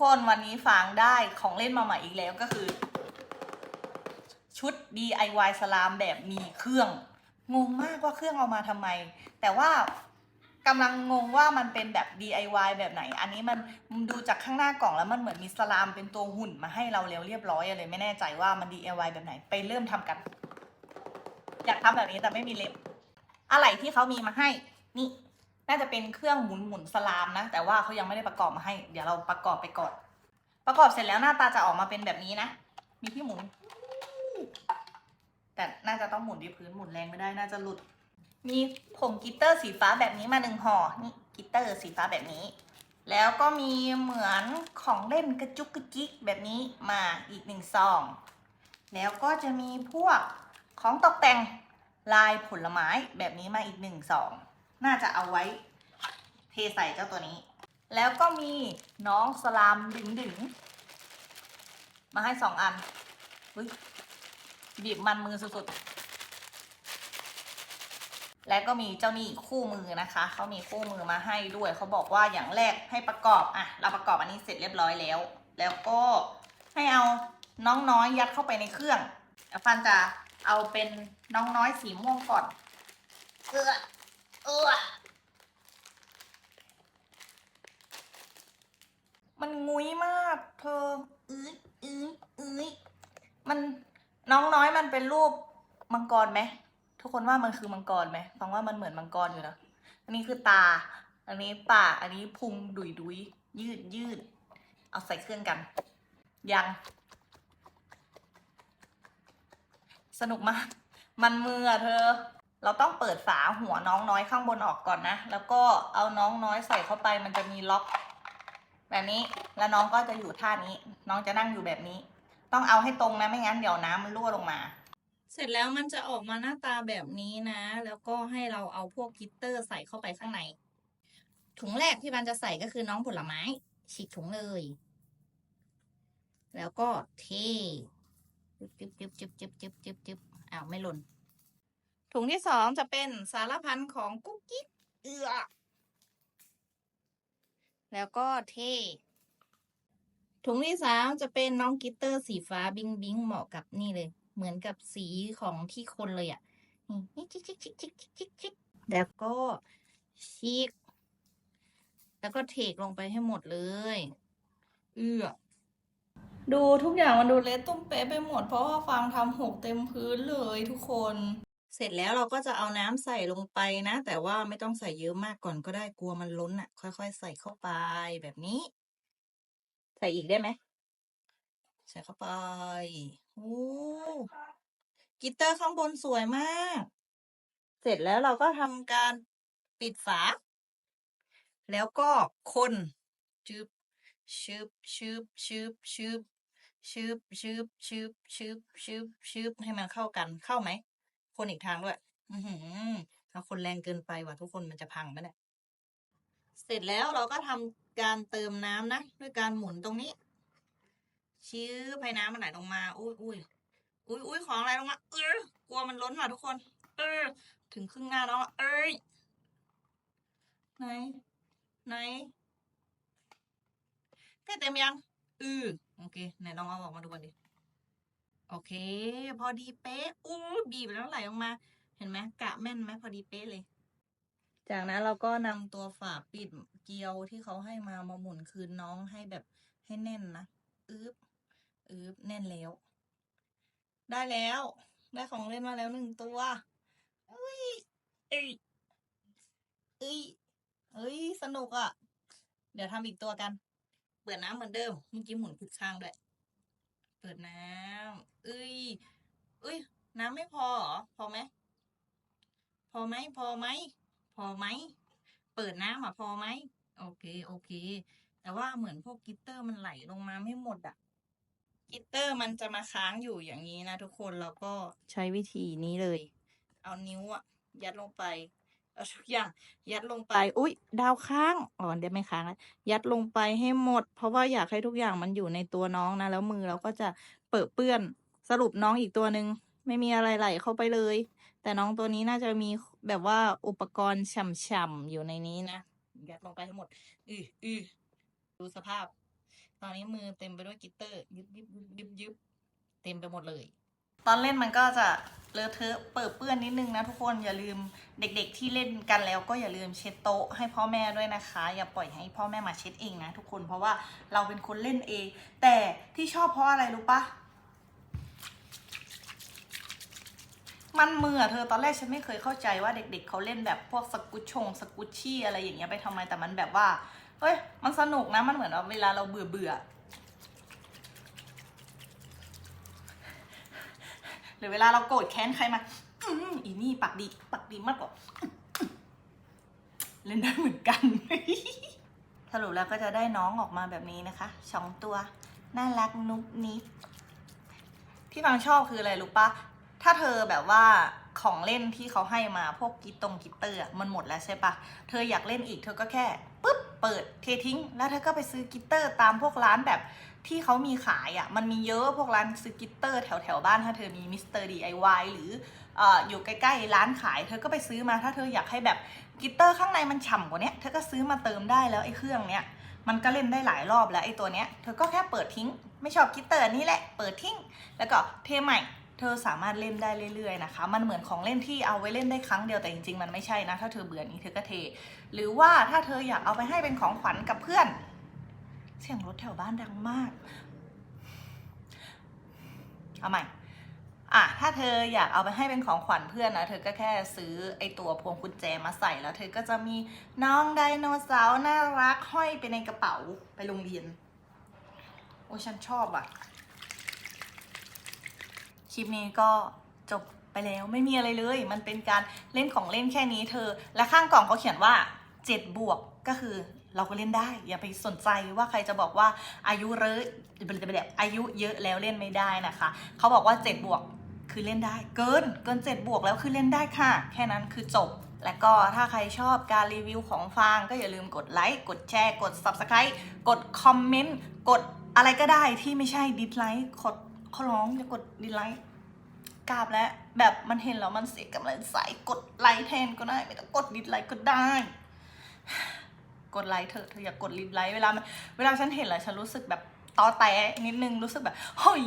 คนวันนี้ฟางได้ของเล่นมาใหม่อีกแล้วก็คือ ชุด DIY สลามแบบมีเครื่อง งงมากว่าเครื่องเอามาทำไม แต่ว่ากำลังงงว่ามันเป็นแบบ DIY แบบไหน อันนี้มันดูจากข้างหน้ากล่องแล้วมันเหมือนมีสลามเป็นตัวหุ่นมาให้เราแล้วเรียบร้อยอะไรไม่แน่ใจว่ามัน DIY แบบไหนไปเริ่มทำกัน อยากทำแบบนี้แต่ไม่มีเล็บ อะไรที่เขามีมาให้ นี่ น่าจะเป็นเครื่องหมุนหมุนสลามนะ แต่ว่าเขายังไม่ได้ประกอบมาให้ เดี๋ยวเราประกอบไปก่อน ประกอบเสร็จแล้วหน้าตาจะออกมาเป็นแบบนี้นะ มีที่หมุน แต่น่าจะต้องหมุนที่พื้นหมุนแรงไม่ได้ น่าจะหลุด มีผงกิตเตอร์สีฟ้าแบบนี้มาหนึ่งห่อ นี่กิตเตอร์สีฟ้าแบบนี้ แล้วก็มีเหมือนของเล่นกระจุกกระจิกแบบนี้มาอีกหนึ่งซอง แล้วก็จะมีพวกของตกแต่งลายผลไม้แบบนี้มาอีกหนึ่งซองน่าจะเอาไว้ เทใส่เจ้าตัวนี้ แล้วก็มีน้องสลามดึงดึงมาให้สองอันอุ๊ยบีบมันมือสุดๆ แล้วก็มีเจ้านี่คู่มือนะคะ เขามีคู่มือมาให้ด้วย เขาบอกว่าอย่างแรกให้ประกอบ อะ เราประกอบอันนี้เสร็จเรียบร้อยแล้ว แล้วก็ให้เอาน้องน้อยยัดเข้าไปในเครื่องฟันจะเอาเป็นน้องน้อยสีม่วงก่อน เออเออ มันงุ้ยมาก เธออื้ออื้ออื้อมันน้องน้อยมันเป็นรูปมังกรไหมทุกคนว่ามันคือมังกรไหมฟังว่ามันเหมือนมังกรอยู่นะอันนี้คือตา อันนี้ปากอันนี้พุงดุยดุยยืดยืด เอาใส่เครื่องกัน ยัง สนุกมาก มันมืออเธอ เราต้องเปิดฝาหัวน้องน้อยข้างบนออกก่อนนะ แล้วก็เอาน้องน้อยใส่เข้าไปมันจะมีล็อก แบบนี้แล้วน้องก็จะอยู่ท่านี้ น้องจะนั่งอยู่แบบนี้ ต้องเอาให้ตรงนะไม่งั้นเดี๋ยวน้ำมันรั่วลงมา เสร็จแล้วมันจะออกมาหน้าตาแบบนี้นะ แล้วก็ให้เราเอาพวกกิตเตอร์ใส่เข้าไปข้างใน ถุงแรกที่มันจะใส่ก็คือน้องผลไม้ฉีกถุงเลย แล้วก็เทจึ๊บจึ๊บจึ๊บจึ๊บจึ๊บจึ๊บจึ๊บจึ๊บอ้าวไม่หล่นถุงที่สองจะเป็นสารพันของกุ๊กกิ๊กเอือ แล้วก็เท ถุงที่สามจะเป็นน้องกิตเตอร์สีฟ้าบิงบิงเหมาะกับนี่เลย เหมือนกับสีของที่คนเลยอะนี่ชิกชิกชิกชิกชิกชิกชิกแล้วก็ชิกแล้วก็เทกลงไปให้หมดเลย เอื้อดูทุกอย่างมันดูเละตุ้มเป๊ะไปหมดเพราะว่าฟางทำหกเต็มพื้นเลยทุกคน เสร็จแล้วเราก็จะเอาน้ำใส่ลงไปนะ แต่ว่าไม่ต้องใส่เยอะมากก่อนก็ได้กลัวมันล้นอะ ค่อยๆ ใส่เข้าไปแบบนี้ ใส่อีกได้ไหม ใส่เข้าไปโอ้กลิตเตอร์ข้างบนสวยมาก เสร็จแล้วเราก็ทำการปิดฝา แล้วก็คนชึบชึบชึบชึบชึบชึบชึบชึบชึบชึบชึบให้มันเข้ากันเข้าไหม คนอีกทางด้วย อือหือถ้าคนแรงเกินไปว่ะทุกคนมันจะพังไหมเนี่ยเสร็จแล้วเราก็ทำการเติมน้ำนะด้วยการหมุนตรงนี้ ชื้อให้น้ำมันไหลลงมา อุ้ยอุ้ยอุ้ยอุ้ยของอะไรลงมา เออกลัวมันล้นว่ะทุกคน เออ ถึงครึ่งหน้าแล้วเอ้ยไหนไหนใกล้เต็มยัง อือโอเค ไหนลองเอาออกมาดูกันดิ โอเค พอดีเป๊ะอู้บีบแล้วไหลออกมา เห็นไหมกะแม่นไหมพอดีเป๊ะเลย จากนั้นเราก็นำตัวฝาปิดเกลียวที่เขาให้มามาหมุนคืนน้องให้แบบให้แน่นนะอึบอึบแน่นแล้ว ได้แล้ว ได้ของเล่นมาแล้วหนึ่งตัวอุ้ยเอ้ยเอ้ยเอ้ยสนุกอะ เดี๋ยวทำอีกตัวกัน เปิดน้ำเหมือนเดิมเมื่อกี้หมุนผิดข้างด้วย เปิดน้ำเอ้ยเอ้ย น้ำไม่พอเหรอ พอไหม พอไหม พอไหม พอไหม เปิดน้ำอะพอไหม โอเค โอเค แต่ว่าเหมือนพวกกลิตเตอร์มันไหลลงมาไม่หมดอะกลิตเตอร์มันจะมาค้างอยู่อย่างนี้นะทุกคน แล้วก็ใช้วิธีนี้เลย เอานิ้วอะ ยัดลงไป เอาทุกอย่างยัดลงไป อุ๊ย ดาวค้างอ๋อเดี๋ยวไม่ค้างแล้วยัดลงไปให้หมด เพราะว่าอยากให้ทุกอย่างมันอยู่ในตัวน้องนะ แล้วมือเราก็จะเปิดเปื้อนสรุปน้องอีกตัวหนึ่งไม่มีอะไรไหลเข้าไปเลย แต่น้องตัวนี้น่าจะมีแบบว่าอุปกรณ์ฉ่ำๆอยู่ในนี้นะยัดลงไปให้หมด อืออือดูสภาพ ตอนนี้มือเต็มไปด้วยกิตเตอร์ ยึบยึบยึบยึบยึบเต็มไปหมดเลย ตอนเล่นมันก็จะเลอะเทอะเปิดเปื้อนนิดนึงนะทุกคนอย่าลืมเด็กๆที่เล่นกันแล้วก็อย่าลืมเช็ดโต๊ะให้พ่อแม่ด้วยนะคะ อย่าปล่อยให้พ่อแม่มาเช็ดเองนะทุกคนเพราะว่าเราเป็นคนเล่นเอง แต่ที่ชอบเพราะอะไรรู้ปะมันมือเธอตอนแรกฉันไม่เคยเข้าใจว่าเด็กๆเขาเล่นแบบพวกสกุชชงสกุชชี่อะไรอย่างเงี้ยไปทำไมแต่มันแบบว่าเฮ้ยมันสนุกนะมันเหมือนว่าเวลาเราเบื่อเบื่อๆ หรือเวลาเราโกรธแค้นใครมาอีนี่ปักดีปักดีมากกว่าเล่นได้เหมือนกัน สรุปแล้วก็จะได้น้องออกมาแบบนี้นะคะสองตัว น่ารักนุ๊กนิกที่ฟังชอบคืออะไรรู้ปะถ้าเธอแบบว่าของเล่นที่เขาให้มาพวกกีตงกีเตอร์มันหมดแล้วใช่ปะเธออยากเล่นอีกเธอก็แค่ปุ๊บ เปิดเททิ้ง แล้วเธอก็ไปซื้อกีเตอร์ตามพวกร้านแบบที่เขามีขายอะ่ะ มันมีเยอะพวกร้านซื้อกีเตอร์แถวแถวบ้านถ้าเธอมีมิสเตอร์ดีไอวหรือออยู่ใกล้ๆร้านขาย เธอก็ไปซื้อมาถ้าเธออยากให้แบบกีเตอร์ข้างในมันฉ่ำกว่านี้เธอก็ซื้อมาเติมได้แล้วไอ้เครื่องเนี้ยมันก็เล่นได้หลายรอบแล้วไอ้ตัวเนี้ยเธอก็แค่เปิดทิ้ง ไม่ชอบกีเตอร์นี่แหละเปิดทิ้ง แล้วก็เทใหม่ เธอสามารถเล่นได้เรื่อยๆนะคะ มันเหมือนของเล่นที่เอาไว้เล่นได้ครั้งเดียวแต่จริงๆมันไม่ใช่นะ ถ้าเธอเบื่อนี้เธอก็เท หรือว่าถ้าเธออยากเอาไปให้เป็นของขวัญกับเพื่อน เสียงรถแถวบ้านดังมาก เอาใหม่อะถ้าเธออยากเอาไปให้เป็นของขวัญเพื่อนนะ เธอก็แค่ซื้อไอตัวพวงกุญแจมาใส่แล้ว เธอก็จะมีน้องไดโนเสาร์น่ารักห้อยไปในกระเป๋าไปโรงเรียน โอ้ฉันชอบอะ คลิปนี้ก็จบไปแล้วไม่มีอะไรเลย มันเป็นการเล่นของเล่นแค่นี้เธอ และข้างกล่องเขาเขียนว่า 7 บวกก็คือเราก็เล่นได้ อย่าไปสนใจว่าใครจะบอกว่าอายุเยอะแบบอายุเยอะแล้วเล่นไม่ได้นะคะ เขาบอกว่า 7 บวกคือเล่นได้ เกินเกิน 7 บวกแล้วคือเล่นได้ค่ะ แค่นั้นคือจบ และก็ถ้าใครชอบการรีวิวของฟางก็อย่าลืมกดไลค์กดแชร์ กด Subscribe กดคอมเมนต์กดอะไรก็ได้ที่ไม่ใช่ดิสไลค์กด ขอร้องอย่ากดดิไลค์กราบแล้วแบบมันเห็นแล้วมันเสียกำลังใจกดไลค์แทนก็ได้ ไม่ต้องกดดิไลค์ก็ได้ กดไลค์เถอะเธออย่ากกดดิไลค์เวลาเวลาฉันเห็นแล้วฉันรู้สึกแบบตอแตะนิดนึงรู้สึกแบบเฮ้ย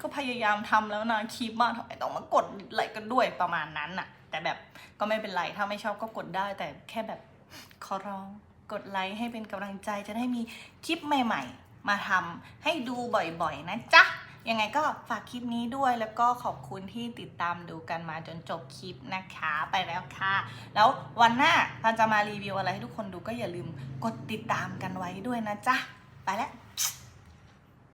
ก็พยายามทำแล้วนะคลิปมาทำไมต้องมากดดิไลค์กันด้วยประมาณนั้นน่ะ แต่แบบก็ไม่เป็นไรถ้าไม่ชอบก็กดได้ แต่แค่แบบขอร้องกดไลค์ให้เป็นกำลังใจจะได้มีคลิปใหม่ ๆ มาทำให้ดูบ่อยๆนะจ๊ะ ยังไงก็ฝากคลิปนี้ด้วยแล้วก็ขอบคุณที่ติดตามดูกันมาจนจบคลิปนะคะไปแล้วค่ะ แล้ววันหน้าพันจะมารีวิวอะไรให้ทุกคนดูก็อย่าลืมกดติดตามกันไว้ด้วยนะจ๊ะ ไปแล้ว